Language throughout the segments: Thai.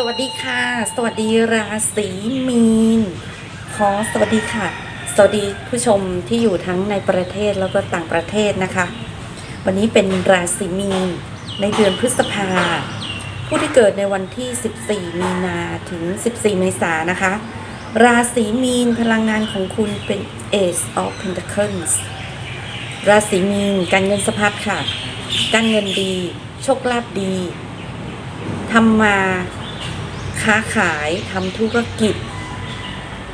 สวัสดีค่ะ สวัสดีราศีมีน ขอสวัสดีค่ะ สวัสดีผู้ชมที่อยู่ทั้งในประเทศแล้วก็ต่างประเทศนะคะ วันนี้เป็นราศีมีน ในเดือนพฤษภา ผู้ที่เกิดในวันที่ 14 มีนาถึง 14 เมษายนนะคะ ราศีมีนพลังงานของคุณเป็น Ace of Pentacles ราศีมีนการเงินสะพัดค่ะ การเงินดี โชคลาภดีทำมา ค้าขายทำธุรกิจ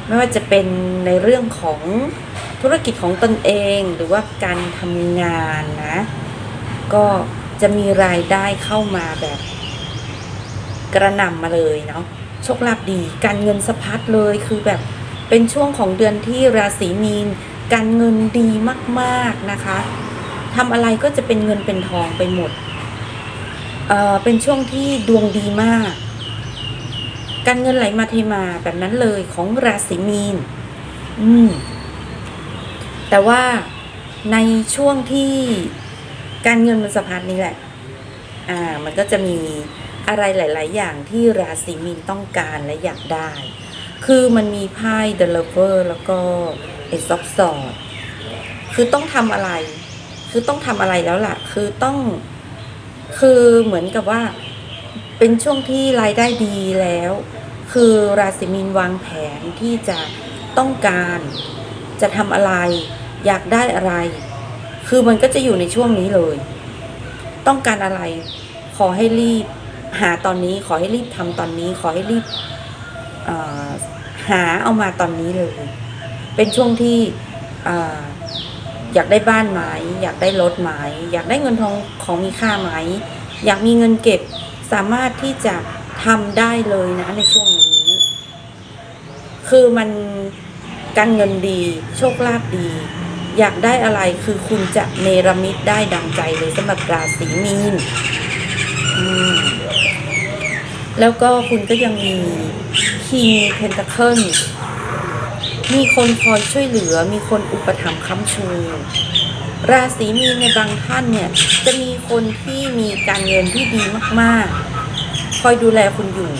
ไม่ว่าจะเป็นในเรื่องของธุรกิจของตนเองหรือว่าการทำงานนะ ก็จะมีรายได้เข้ามาแบบ กระหน่ำมาเลยเนาะโชคลาภดี การเงินสะพัดเลยคือแบบเป็นช่วงของเดือนที่ราศีมีน การเงินดีมากๆนะคะทำอะไรก็จะเป็นเงินเป็นทองไปหมดเออเป็นช่วงที่ดวงดีมาก การเงินไหลมาเทมาแบบนั้นเลยของราศีมีน อืม แต่ว่าในช่วงที่การเงินมันสะพัดนี่แหละ อ่า มันก็จะมีอะไรหลาย ๆ อย่างที่ราศีมีนต้องการและอยากได้ คือมันมีไพ่ The Lover แล้วก็ Ace of Swords คือต้องทำอะไร คือต้องทำอะไรแล้วล่ะ คือต้อง คือเหมือนกับว่า เป็นช่วงที่รายได้ดีแล้ว คือราศีมีนวางแผนที่จะต้องการจะทำอะไร อยากได้อะไร คือมันก็จะอยู่ในช่วงนี้เลย ต้องการอะไร ขอให้รีบหาตอนนี้ ขอให้รีบทำตอนนี้ ขอให้รีบหาเอามาตอนนี้เลย เป็นช่วงที่ออยากได้บ้านไหม อยากได้รถไหม อยากได้เงินทองของมีค่าไหม อยากมีเงินเก็บ สามารถที่จะทำได้เลยนะในช่วงนี้ คือมันการเงินดีโชคลาภดี อยากได้อะไรคือคุณจะเนรมิตได้ดังใจเลยสำหรับราศีมีนมแล้วก็คุณก็ยังมี King Pentacle มีคนคอยช่วยเหลือ มีคนอุปถัมภ์ค้ำชู ราศีมีนในบางท่านเนี่ย จะมีคนที่มีการเงินที่ดีมากๆ คอยดูแลคุณอยู่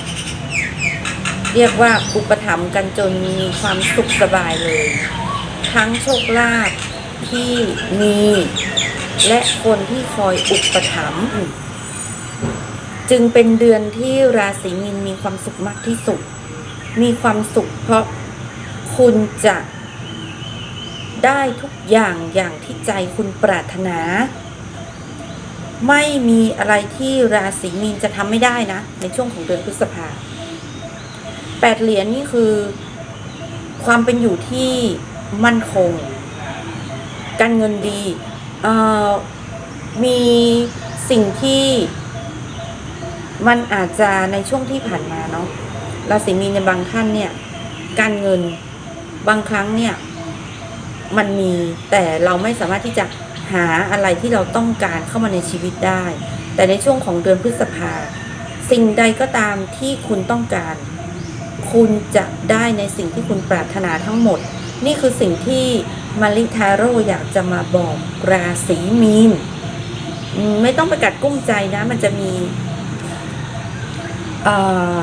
เรียกว่าอุปถัมภ์กันจนมีความสุขสบายเลย ทั้งโชคลาภที่มี และคนที่คอยอุปถัมภ์จึงเป็นเดือนที่ราศีมีนมีความสุขมากที่สุด มีความสุขเพราะคุณจะ ได้ทุกอย่างอย่างที่ใจคุณปรารถนา ไม่มีอะไรที่ราศีมีนจะทำไม่ได้นะ ในช่วงของเดือนพฤษภาแปดเหรียญนี่คือ ความเป็นอยู่ที่มั่นคง การเงินดีมีสิ่งที่มันอาจจะในช่วงที่ผ่านมาเนาะราศีมีนในบางท่านเนี่ย การเงินบางครั้งเนี่ย มันมีแต่เราไม่สามารถที่จะหาอะไรที่เราต้องการเข้ามาในชีวิตได้ แต่ในช่วงของเดือนพฤษภา สิ่งใดก็ตามที่คุณต้องการ คุณจะได้ในสิ่งที่คุณปรารถนาทั้งหมด นี่คือสิ่งที่มาริทาโร่อยากจะมาบอกราศีมีนไม่ต้องไปกัดกุ้มใจนะ มันจะมีเอ่อ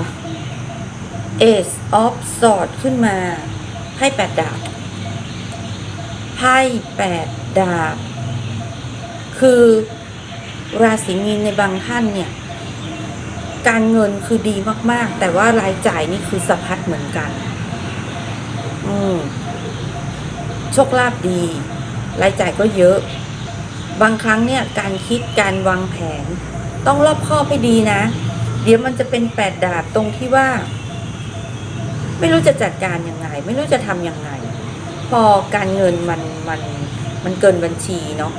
Ace of Swords ขึ้นมาไพ่แปดดาบ ไพ่แปดดาบ คือราศีมีนในบางท่านเนี่ย การเงินคือดีมาก ๆ แต่ว่ารายจ่ายนี่คือสะพัดเหมือนกัน อืมโชคลาภดี รายจ่ายก็เยอะ บางครั้งเนี่ย การคิดการวางแผน ต้องรอบคอบให้ดีนะ เดี๋ยวมันจะเป็นแปดดาบตรงที่ว่า ไม่รู้จะจัดการยังไง ไม่รู้จะทำยังไง พอการเงินมันมันมันเกินบัญชีเนาะ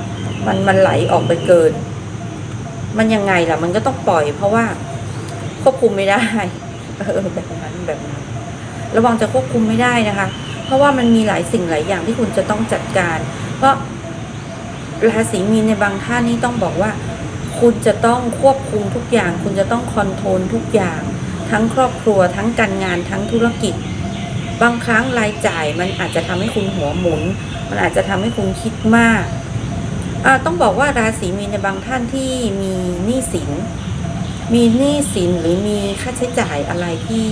มันมันไหลออกไปเกิน มันยังไงล่ะ มันก็ต้องปล่อย เพราะว่าควบคุมไม่ได้เออแบบนั้นแบบนั้น ระวังจะควบคุมไม่ได้นะคะ เพราะว่ามันมีหลายสิ่งหลายอย่างที่คุณจะต้องจัดการ เพราะราศีมีนในบางท่านนี่ต้องบอกว่า คุณจะต้องควบคุมทุกอย่าง คุณจะต้องคอนโทรลทุกอย่าง ทั้งครอบครัวทั้งการงานทั้งธุรกิจ บางครั้งรายจ่ายมันอาจจะทำให้คุณหัวหมุน มันอาจจะทำให้คุณคิดมากต้องบอกว่าราศีมีนในบางท่านที่มีหนี้สิน มีหนี้สินหรือมีค่าใช้จ่ายอะไรที่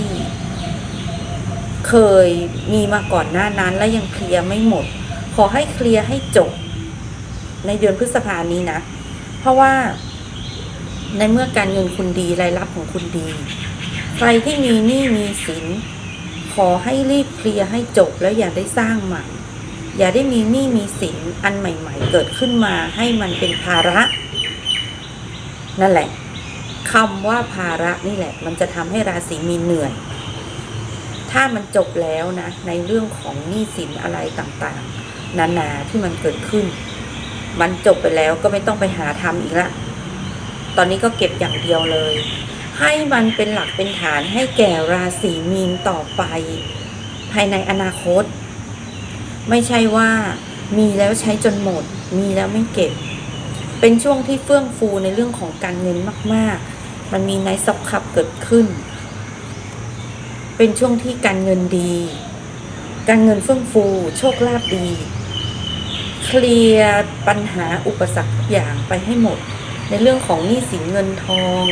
เคยมีมาก่อนหน้านั้น และยังเคลียร์ไม่หมด ขอให้เคลียร์ให้จบ ในเดือนพฤษภานี้นะ เพราะว่าในเมื่อการเงินคุณดีรายรับของคุณดี ใครที่มีหนี้มีสิน อให้รีบเคลียร์ให้จบแล้วอย่าได้สร้างใหม่ อย่าได้มีหนี้มีสินอันใหม่ ๆ เกิดขึ้นมาให้มันเป็นภาระ นั่นแหละคำว่าภาระนี่แหละ มันจะทำให้ราศีมีเหนื่อย ถ้ามันจบแล้วนะ ในเรื่องของหนี้สินอะไรต่างๆ นานาที่มันเกิดขึ้น มันจบไปแล้วก็ไม่ต้องไปหาทำอีกละ ตอนนี้ก็เก็บอย่างเดียวเลย ให้มันเป็นหลักเป็นฐานให้แก่ราศีมีนต่อไป ภายในอนาคต ไม่ใช่ว่ามีแล้วใช้จนหมด มีแล้วไม่เก็บ เป็นช่วงที่เฟื่องฟูในเรื่องของการเงินมาก ๆ มันมีนท์ซ็อกขับเกิดขึ้น เป็นช่วงที่การเงินดี การเงินเฟื่องฟู โชคลาภดี เคลียร์ปัญหาอุปสรรคทุกอย่างไปให้หมด ในเรื่องของหนี้สินเงินทอง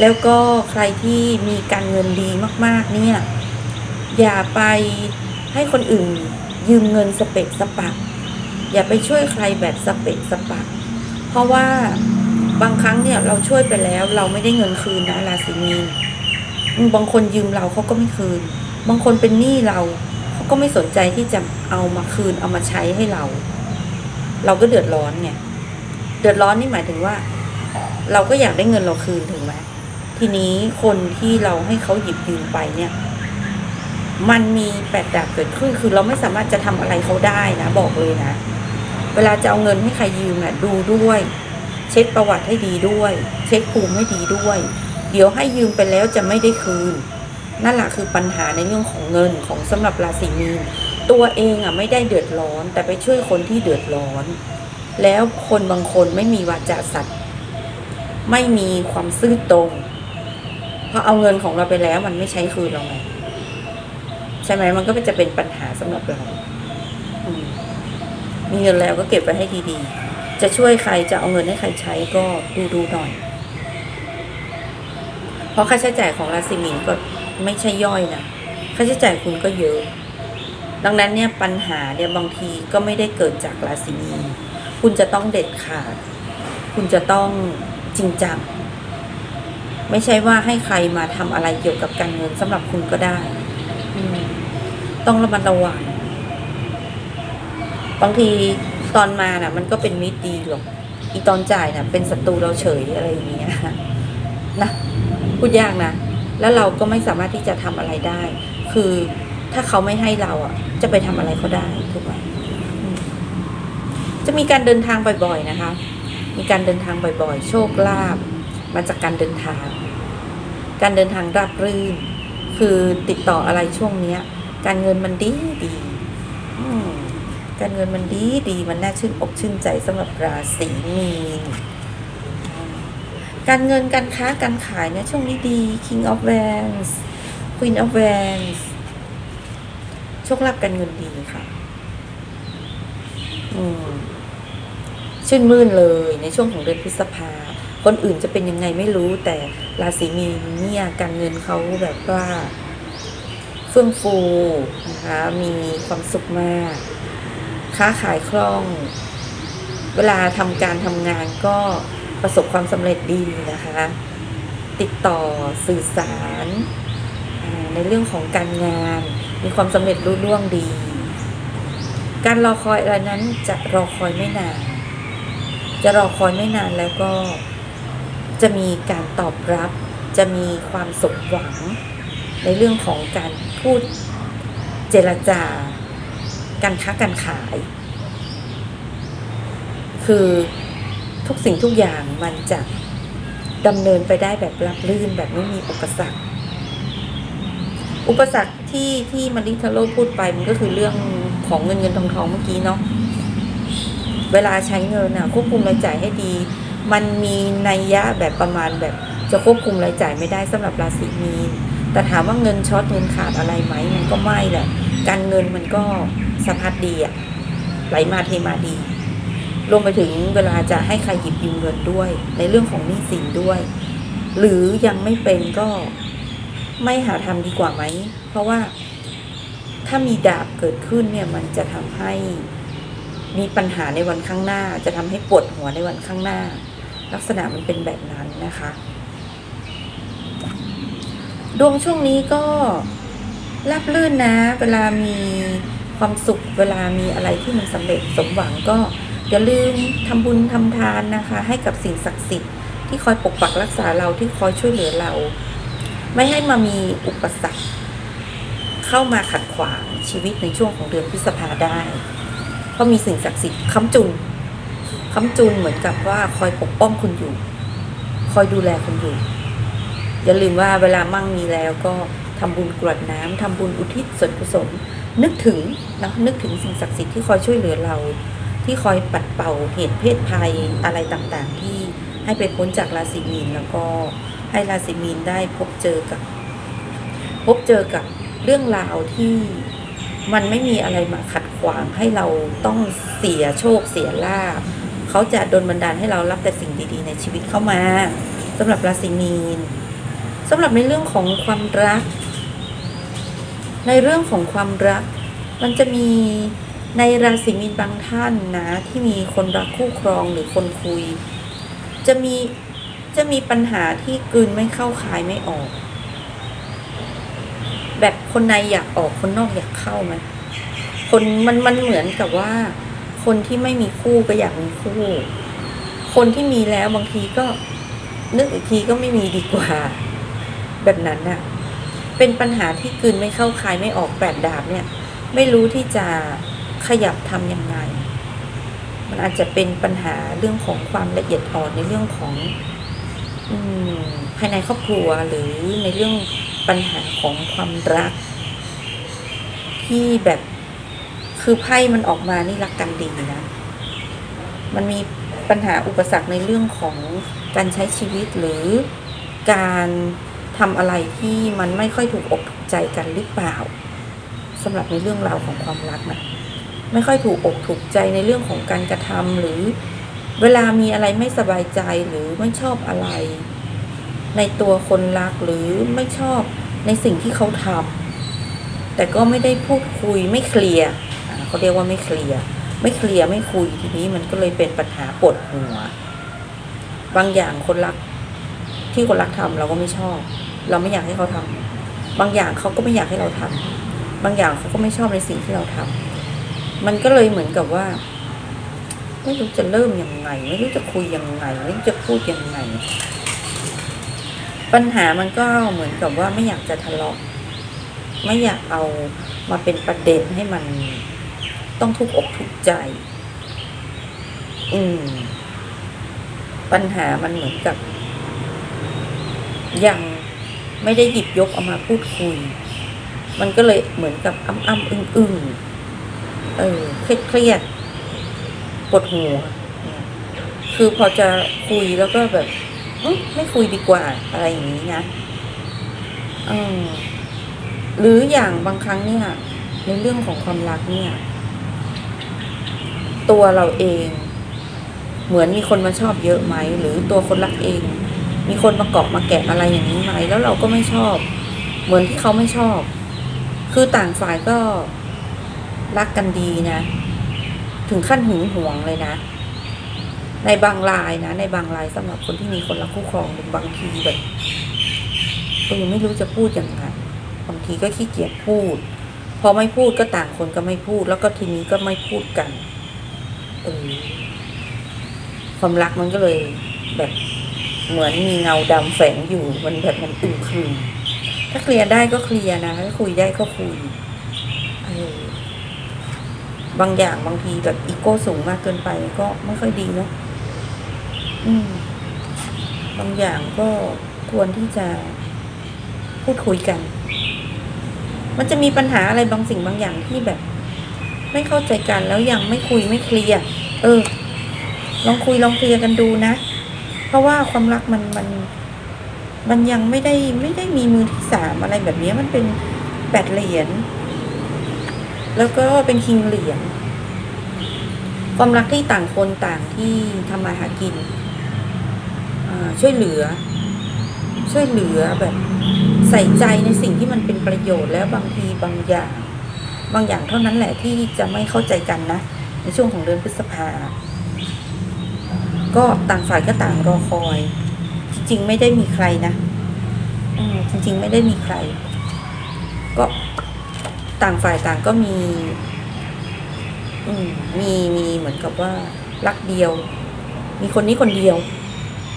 แล้วก็ใครที่มีการเงินดีมากๆ เนี่ย อย่าไปให้คนอื่นยืมเงินสเปกสปะอย่าไปช่วยใครแบบสเปกสปะเพราะว่าบางครั้งเนี่ยเราช่วยไปแล้ว เราไม่ได้เงินคืนนะราศีมีนบางคนยืมเราเขาก็ไม่คืน บางคนเป็นหนี้เราเขาก็ไม่สนใจที่จะเอามาคืนเอามาใช้ให้เรา เราก็เดือดร้อนไงเดือดร้อนนี่หมายถึงว่า เราก็อยากได้เงินเราคืนถูกไหม ทีนี้คนที่เราให้เขาหยิบยืมไปเนี่ย มันมีแปดดาบเกิดขึ้น คือเราไม่สามารถจะทำอะไรเขาได้นะ บอกเลยนะ เวลาจะเอาเงินให้ใครยืมน่ะดูด้วย เช็คประวัติให้ดีด้วย เช็คภูมิให้ดีด้วย เดี๋ยวให้ยืมไปแล้วจะไม่ได้คืน นั่นแหละคือปัญหาในเรื่องของเงินของสำหรับราศีมีนตัวเองอะไม่ได้เดือดร้อน แต่ไปช่วยคนที่เดือดร้อน แล้วคนบางคนไม่มีวาจาสัตย์ไม่มีความซื่อตรง พอเอาเงินของเราไปแล้วมันไม่ใช้คืนเราไงใช่ไหมมันก็จะเป็นปัญหาสำหรับเราอืมีเงินแล้วก็เก็บไว้ให้ดีๆ จะช่วยใครจะเอาเงินให้ใครใช้ก็ดูดูหน่อย เพราะค่าใช้จ่ายของราศีมีนก็ไม่ใช่ย่อยนะค่าใช้จ่ายคุณก็เยอะ ดังนั้นเนี่ยปัญหาเนี่ยบางทีก็ไม่ได้เกิดจากราศีมีนคุณจะต้องเด็ดขาด คุณจะต้องจริงจัง ไม่ใช่ว่าให้ใครมาทำอะไรเกี่ยวกับการเงินสำหรับคุณก็ได้ต้องระมัดระวังบางทีตอนมาน่ะ มันก็เป็นมิตรดีหรอกอีตอนจ่ายน่ะ เป็นศัตรูเราเฉยอะไรอย่างเงี้ยนะพูดยากนะแล้วเราก็ไม่สามารถที่จะทำอะไรได้ คือถ้าเขาไม่ให้เราอะ จะไปทำอะไรเขาได้ถูกไหมจะมีการเดินทางบ่อย ๆ นะคะ มีการเดินทางบ่อย ๆ โชคลาภ มาจากการเดินทาง การเดินทางราบรื่น คือติดต่ออะไรช่วงเนี้ย การเงินมันดีดีการเงินมันดีดีมันน่าชื่นอกชื่นใจสำหรับราศีมีนการเงินการค้าการขายเนี่ยช่วงนี้ดี King of Wands Queen of Wands โชคลาภการเงินดีค่ะ อืมชื่นมื่นเลยในช่วงของเดือนพฤษภา คนอื่นจะเป็นยังไงไม่รู้ แต่ราศีมีนเนี่ยการเงินเขาแบบว่าเฟื่องฟูนะคะมีความสุขมาก ค้าขายคล่อง เวลาทำการทำงานก็ประสบความสำเร็จดีนะคะ ติดต่อสื่อสารในเรื่องของการงาน มีความสำเร็จรุ่ร่วงดี การรอคอยอะไรนั้นจะรอคอยไม่นาน จะรอคอยไม่นานแล้วก็ จะมีการตอบรับ จะมีความสมหวัง ในเรื่องของการพูดเจรจาการค้าการขาย คือทุกสิ่งทุกอย่างมันจะดำเนินไปได้แบบราบรื่นแบบไม่มีอุปสรรค อุปสรรคที่ที่มาริทาโร่พูดไปมันก็คือเรื่องของเงินเงินทองทองเมื่อกี้เนาะเวลาใช้เงินน่ะควบคุมรายจ่ายให้ดี มันมีนัยยะแบบประมาณแบบจะควบคุมรายจ่ายไม่ได้สำหรับราศีมีน แต่ถามว่าเงินช็อตเงินขาดอะไรไหมมันก็ไม่แหละ การเงินมันก็สะพัดดีอะไหลมาเทมาดี รวมไปถึงเวลาจะให้ใครหยิบยืมเงินด้วย ในเรื่องของหนี้สินด้วย หรือยังไม่เป็นก็ไม่หาทำดีกว่าไหม เพราะว่าถ้ามีดาบเกิดขึ้นเนี่ยมันจะทำให้มีปัญหาในวันข้างหน้า จะทำให้ปวดหัวในวันข้างหน้า ลักษณะมันเป็นแบบนั้นนะคะ ดวงช่วงนี้ก็ราบลื่นนะ เวลามีความสุขเวลามีอะไรที่มันสำเร็จสมหวังก็อย่าลืมทำบุญทำทานนะคะ ให้กับสิ่งศักดิ์สิทธิ์ที่คอยปกปักรักษาเราที่คอยช่วยเหลือเรา ไม่ให้มามีอุปสรรค เข้ามาขัดขวางชีวิตในช่วงของเดือนพฤษภาได้ เพราะมีสิ่งศักดิ์สิทธิ์ค้ำจุน ค้ำจุนเหมือนกับว่าคอยปกป้องคุณอยู่ คอยดูแลคุณอยู่ อย่าลืมว่าเวลามั่งมีแล้วก็ทำบุญกรวดน้ำทำบุญอุทิศส่วนกุศลนึกถึงนะนึกถึงสิ่งศักดิ์สิทธิ์ที่คอยช่วยเหลือเรา ที่คอยปัดเป่าเหตุเพศภัยอะไรต่างๆ ที่ให้ไปพ้นจากราศีมีนแล้วก็ให้ราศีมีนได้พบเจอกับ พบเจอกับเรื่องราวที่มันไม่มีอะไรมาขัดขวางให้เราต้องเสียโชคเสียลาภ เขาจะดลบันดาลให้เรารับแต่สิ่งดีๆ ในชีวิตเข้ามาสำหรับราศีมีนสำหรับในเรื่องของความรัก ในเรื่องของความรัก มันจะมีในราศีมีนบางท่านนะ ที่มีคนรักคู่ครองหรือคนคุย จะมีจะมีปัญหาที่กลืนไม่เข้าคายไม่ออก แบบคนในอยากออกคนนอกอยากเข้าไหมคนมันมันเหมือนกับว่า คนที่ไม่มีคู่ก็อยากมีคู่ คนที่มีแล้วบางทีก็นึกอีกทีก็ไม่มีดีกว่า แบบนั้นน่ะ เป็นปัญหาที่กลืนไม่เข้าคายไม่ออกแปดดาบเนี่ย ไม่รู้ที่จะขยับทำยังไง มันอาจจะเป็นปัญหาเรื่องของความละเอียดอ่อนในเรื่องของอภายในครอบครัวหรือในเรื่องปัญหาของความรัก ที่แบบ คือไพ่มันออกมานี่รักกันดีนะ มันมีปัญหาอุปสรรคในเรื่องของการใช้ชีวิตหรือการทำอะไรที่มันไม่ค่อยถูกอกถูกใจกันหรือเปล่าสำหรับในเรื่องราวของความรักนะไม่ค่อยถูกอกถูกใจในเรื่องของการกระทำหรือเวลามีอะไรไม่สบายใจหรือไม่ชอบอะไร ในตัวคนรักหรือไม่ชอบในสิ่งที่เขาทำแต่ก็ไม่ได้พูดคุยไม่เคลียร์ เขาเรียกว่าไม่เคลียร์ไม่เคลียร์ไม่คุยทีนี้มันก็เลยเป็นปัญหาปวดหัว บางอย่างคนรัก ที่คนรักทำเราก็ไม่ชอบ เราไม่อยากให้เขาทำบางอย่างเขาก็ไม่อยากให้เราทำบางอย่างเขาก็ไม่ชอบในสิ่งที่เราทำมันก็เลยเหมือนกับว่าไม่รู้จะเริ่มยังไง ไม่รู้จะคุยยังไง ไม่รู้จะพูดยังไง ปัญหามันก็เหมือนกับว่าไม่อยากจะทะเลาะไม่อยากเอามาเป็นประเด็นให้มัน ต้องทุกอกทุกใจ อืม ปัญหามันเหมือนกับ ยังไม่ได้หยิบยกเอามาพูดคุย มันก็เลยเหมือนกับอ้ำอ้ำอึ้งอึ้งเออเครียดเครียดปวดหัว คือพอจะคุยแล้วก็แบบไม่คุยดีกว่าอะไรอย่างนี้นะอหรืออย่างบางครั้งเนี่ย ในเรื่องของความรักเนี่ย ตัวเราเอง เหมือนมีคนมาชอบเยอะไหม หรือตัวคนรักเอง มีคนมาเกาะมาแกะอะไรอย่างนี้ไหม แล้วเราก็ไม่ชอบ เหมือนที่เขาไม่ชอบ คือต่างฝ่ายก็รักกันดีนะ ถึงขั้นหึงหวงเลยนะ ในบางรายนะ ในบางรายสำหรับคนที่มีคนรักคู่ครองหรือบางทีแบบเออไม่รู้จะพูดยังไงบางทีก็ขี้เกียจพูด พอไม่พูดก็ต่างคนก็ไม่พูด แล้วก็ทีนี้ก็ไม่พูดกัน เออความรักมันก็เลยแบบเหมือนมีเงาดำแฝงอยู่มันแบบมันอึมครึมถ้าเคลียร์ได้ก็เคลียร์นะถ้าคุยได้ก็คุยเออบางอย่างบางทีแบบอีโก้สูงมากเกินไปก็ไม่ค่อยดีเนาะอืม บางอย่างก็ควรที่จะพูดคุยกัน มันจะมีปัญหาอะไรบางสิ่งบางอย่างที่แบบ ไม่เข้าใจกันแล้วยังไม่คุยไม่เคลียร์เออ ลองคุยลองเคลียร์กันดูนะ เพราะว่าความรักมันมัน มันยังไม่ได้ไม่ได้มีมือที่สามอะไรแบบนี้มันเป็นแปดเหรียญแล้วก็เป็นคิงเหรียญความรักที่ต่างคนต่างที่ทำมาหากินอ่าช่วยเหลือ ช่วยเหลือแบบใส่ใจในสิ่งที่มันเป็นประโยชน์แล้วบางทีบางอย่าง บางอย่างเท่านั้นแหละที่จะไม่เข้าใจกันนะ ในช่วงของเดือนพฤษภา ก็ต่างฝ่ายก็ต่างรอคอย จริงๆไม่ได้มีใครนะอจริง ๆ ไม่ได้มีใคร ก็ต่างฝ่ายต่างก็มีอืมีมีเหมือนกับว่ารักเดียว มีคนนี้คนเดียว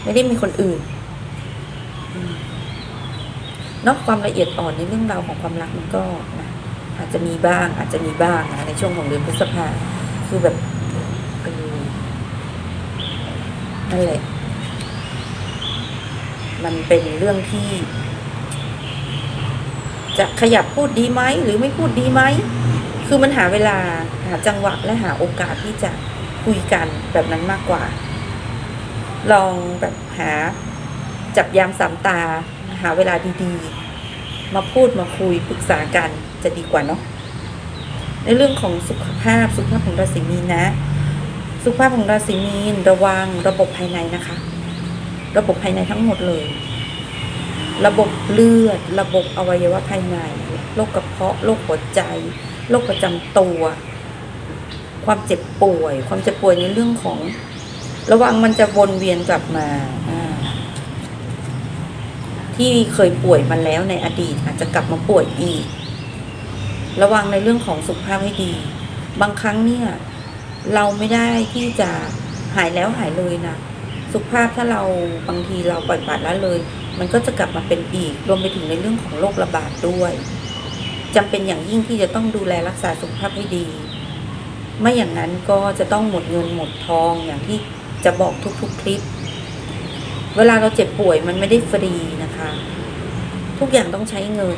ไม่ได้มีคนอื่นนอกความละเอียดอ่อนในเรื่องราวของความรักมันก็ อาจจะมีบ้าง อาจจะมีบ้างนะในช่วงของเดือนพฤษภาคือแบบนั่นแหละ มันเป็นเรื่องที่ จะขยับพูดดีไหมหรือไม่พูดดีไหม คือมันหาเวลาหาจังหวะและหาโอกาสที่จะคุยกันแบบนั้นมากกว่า ลองแบบหาจับยามสามตา หาเวลาดีๆ มาพูดมาคุยปรึกษากัน จะดีกว่าเนาะในเรื่องของสุขภาพสุขภาพของราศีมีนนะ สุขภาพของราศีมีนระวังระบบภายในนะคะ ระบบภายในทั้งหมดเลย ระบบเลือด ระบบอวัยวะภายในโรคกระเพาะโรคหัวใจโรคประจำตัว ความเจ็บป่วย ความเจ็บป่วยในเรื่องของ ระวังมันจะวนเวียนกลับมาที่เคยป่วยมาแล้วในอดีตอาจจะกลับมาป่วยอีก ระวังในเรื่องของสุขภาพให้ดี บางครั้งเนี่ย เราไม่ได้ที่จะหายแล้วหายเลยนะสุขภาพถ้าเราบางทีเราปล่อยปละละเลย มันก็จะกลับมาเป็นอีกรวมไปถึงในเรื่องของโรคระบาดด้วยจำเป็นอย่างยิ่งที่จะต้องดูแลรักษาสุขภาพให้ดี ไม่อย่างนั้นก็จะต้องหมดเงินหมดทองอย่างที่จะบอกทุกๆคลิป เวลาเราเจ็บป่วยมันไม่ได้ฟรีนะคะ ทุกอย่างต้องใช้เงิน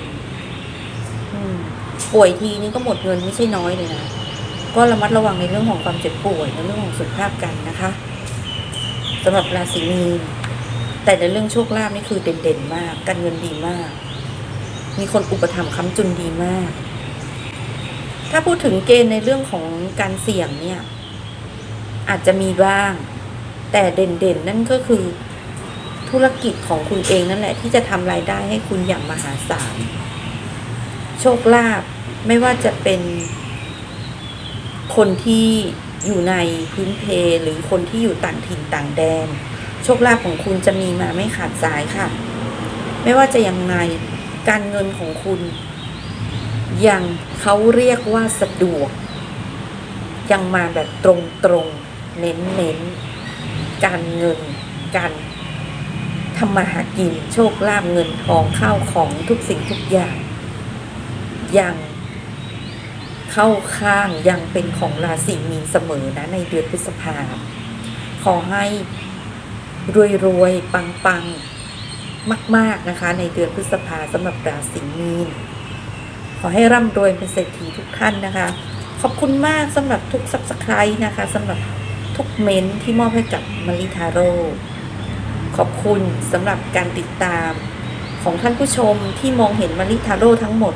อืม ป่วยทีนี้ก็หมดเงินไม่ใช่น้อยเลยนะ ก็ระมัดระวังในเรื่องของความเจ็บป่วยในเรื่องของสุขภาพกันนะคะสำหรับราศีมีนแต่ในเรื่องโชคลาภนี่คือเด่นๆมาก การเงินดีมาก มีคนอุปถัมภ์ค้ำจุนดีมาก ถ้าพูดถึงเกณฑ์ในเรื่องของการเสี่ยงเนี่ย อาจจะมีบ้าง แต่เด่นๆนั่นก็คือธุรกิจของคุณเองนั่นแหละที่จะทำรายได้ให้คุณอย่างมหาศาล โชคลาภไม่ว่าจะเป็นคนที่อยู่ในพื้นเพหรือคนที่อยู่ต่างถิ่นต่างแดน โชคลาภของคุณจะมีมาไม่ขาดสายค่ะ ไม่ว่าจะยังไงการเงินของคุณยังเขาเรียกว่าสะดวก ยังมาแบบตรงตรงๆเน้นเน้นการเงิน การทำมาหากินโชคลาภเงินทองข้าวของทุกสิ่งทุกอย่าง ยังเข้าข้างยังเป็นของราศีมีนเสมอนะในเดือนพฤษภาขอให้รวยๆปังๆมาก ๆ นะคะ ในเดือนพฤษภาสำหรับราศีมีน ขอให้ร่ำรวยเป็นเศรษฐีทุกท่านนะคะ ขอบคุณมากสำหรับทุกซับสไครต์นะคะสำหรับทุกเม้นที่มอบให้กับมาริทาโร่ขอบคุณสำหรับการติดตามของท่านผู้ชมที่มองเห็นมาริทาโร่ทั้งหมด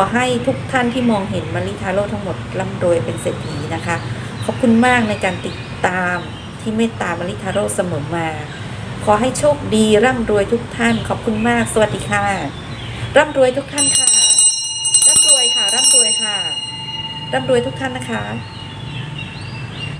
อให้ทุกท่านที่มองเห็นมาริทาโร่ทั้งหมดร่ำรวยเป็นเศรษฐีนะคะ ขอบคุณมากในการติดตามที่เมตตามาริทาโร่เสมอมา ขอให้โชคดีร่ำรวยทุกท่าน ขอบคุณมาก สวัสดีค่ะ ร่ำรวยทุกท่านค่ะ ร่ำรวยค่ะ ร่ำรวยค่ะ ร่ำรวยทุกท่านนะคะ